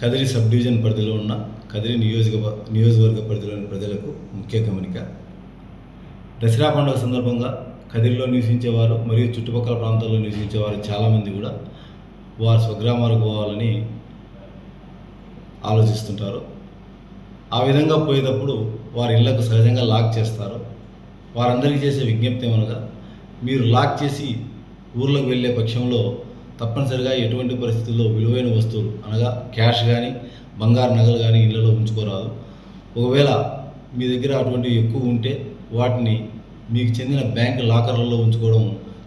Kadiri sub division పరిధిలో ఉన్న కదిరి నియోజక నియోజకవర్గ పరిధిలోని ప్రజలకు ముఖ్య గమనిక. దసరా పండుగ సందర్భంగా కదిరిలో నివసించేవారు మరియు చుట్టుపక్కల ప్రాంతాల్లో నివసించేవారు చాలామంది కూడా వారు స్వగ్రామాలకు పోవాలని ఆలోచిస్తుంటారు. ఆ విధంగా పోయేటప్పుడు వారి ఇళ్ళకు సహజంగా లాక్ చేస్తారు. వారందరికీ చేసే విజ్ఞప్తి ఏమనగా మీరు లాక్ చేసి ఊర్లోకి వెళ్ళే పక్షంలో తప్పనిసరిగా ఎటువంటి పరిస్థితుల్లో విలువైన వస్తువులు అనగా క్యాష్ కానీ బంగారు నగలు కానీ ఇళ్ళలో ఉంచుకోరాదు. ఒకవేళ మీ దగ్గర అటువంటివి ఎక్కువ ఉంటే వాటిని మీకు చెందిన బ్యాంక్ లాకర్లలో ఉంచుకోవడం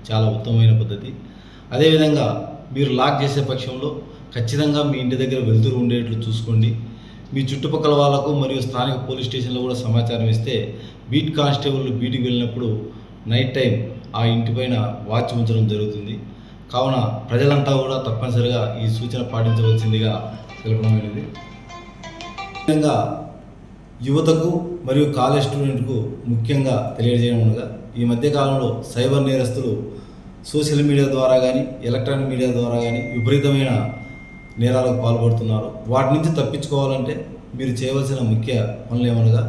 చాలా ఉత్తమమైన పద్ధతి. అదేవిధంగా మీరు లాక్ చేసే పక్షంలో ఖచ్చితంగా మీ ఇంటి దగ్గర వెలుతురు ఉండేట్లు చూసుకోండి. మీ చుట్టుపక్కల వాళ్ళకు మరియు స్థానిక పోలీస్ స్టేషన్లో కూడా సమాచారం ఇస్తే బీట్ కానిస్టేబుల్ బీటికి వెళ్ళినప్పుడు నైట్ టైం ఆ ఇంటిపైన వాచ్ ఉంచడం జరుగుతుంది. కావున ప్రజలంతా కూడా తప్పనిసరిగా ఈ సూచన పాటించవలసిందిగా తెలపడమైనది ముఖ్యంగా యువతకు మరియు కాలేజ్ స్టూడెంట్కు ముఖ్యంగా తెలియజేయడం అనగా ఈ మధ్యకాలంలో సైబర్ నేరస్తులు సోషల్ మీడియా ద్వారా కానీ ఎలక్ట్రానిక్ మీడియా ద్వారా కానీ విపరీతమైన నేరాలకు పాల్పడుతున్నారు. వాటి నుంచి తప్పించుకోవాలంటే మీరు చేయవలసిన ముఖ్య పనులు ఏమనగా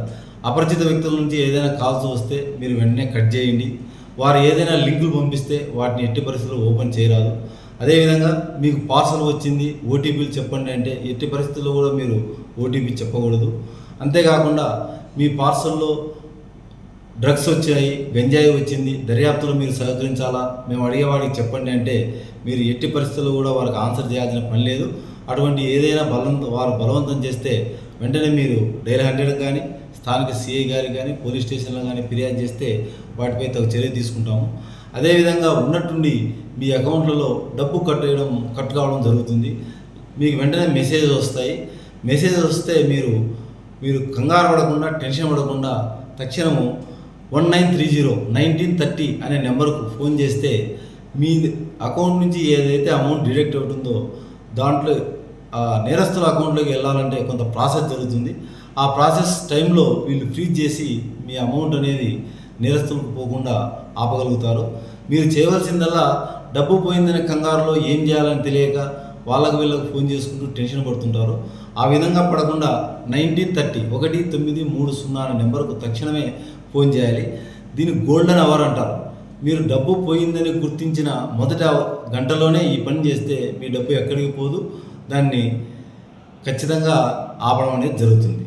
అపరిచిత వ్యక్తుల నుంచి ఏదైనా కాల్స్ వస్తే మీరు వెంటనే కట్ చేయండి. వారు ఏదైనా లింకులు పంపిస్తే వాటిని ఎట్టి పరిస్థితుల్లో ఓపెన్ చేయరాదు. అదేవిధంగా మీకు పార్సల్ వచ్చింది ఓటీపీలు చెప్పండి అంటే ఎట్టి పరిస్థితుల్లో కూడా మీరు ఓటీపీ చెప్పకూడదు. అంతేకాకుండా మీ పార్సల్లో డ్రగ్స్ వచ్చాయి గంజాయి వచ్చింది దర్యాప్తులో మీరు సహకరించాలా? మేము అడిగేవాడికి చెప్పండి అంటే మీరు ఎట్టి పరిస్థితుల్లో కూడా వారికి ఆన్సర్ చేయాల్సిన పని లేదు. అటువంటి ఏదైనా బలవంతం వారు బలవంతం చేస్తే వెంటనే మీరు డైలీ హండ్రెడ్ కానీ స్థానిక సిఐ గారికి కానీ పోలీస్ స్టేషన్లో కానీ ఫిర్యాదు చేస్తే వాటిపై తగు చర్య తీసుకుంటాము. అదేవిధంగా ఉన్నట్టుండి మీ అకౌంట్లలో డబ్బు కట్టేయడం కట్ కావడం జరుగుతుంది. మీకు వెంటనే మెసేజ్ వస్తాయి. మెసేజ్ వస్తే మీరు మీరు కంగారు పడకుండా టెన్షన్ పడకుండా తక్షణము one nine three zero nineteen thirty అనే నెంబర్కు ఫోన్ చేస్తే మీ అకౌంట్ నుంచి ఏదైతే అమౌంట్ డిడక్ట్ అవుతుందో దాంట్లో ఆ నేరస్తుల అకౌంట్లోకి వెళ్ళాలంటే కొంత ప్రాసెస్ జరుగుతుంది. ఆ ప్రాసెస్ టైంలో వీళ్ళు ఫ్రీజ్ చేసి మీ అమౌంట్ అనేది నేరస్తులకు పోకుండా ఆపగలుగుతారు. మీరు చేయవలసిందల్లా డబ్బు పోయిందనే కంగారులో ఏం చేయాలని తెలియక వాళ్ళకి వీళ్ళకి ఫోన్ చేసుకుంటూ టెన్షన్ పడుతుంటారు. ఆ విధంగా పడకుండా నైన్టీన్ థర్టీ ఒకటి తొమ్మిది మూడు సున్నా అనే నెంబర్కు తక్షణమే ఫోన్ చేయాలి. దీన్ని గోల్డెన్ అవర్ అంటారు. మీరు డబ్బు పోయిందని గుర్తించిన మొదట గంటలోనే ఈ పని చేస్తే మీ డబ్బు ఎక్కడికి పోదు. దాన్ని ఖచ్చితంగా ఆపడం అనేది జరుగుతుంది.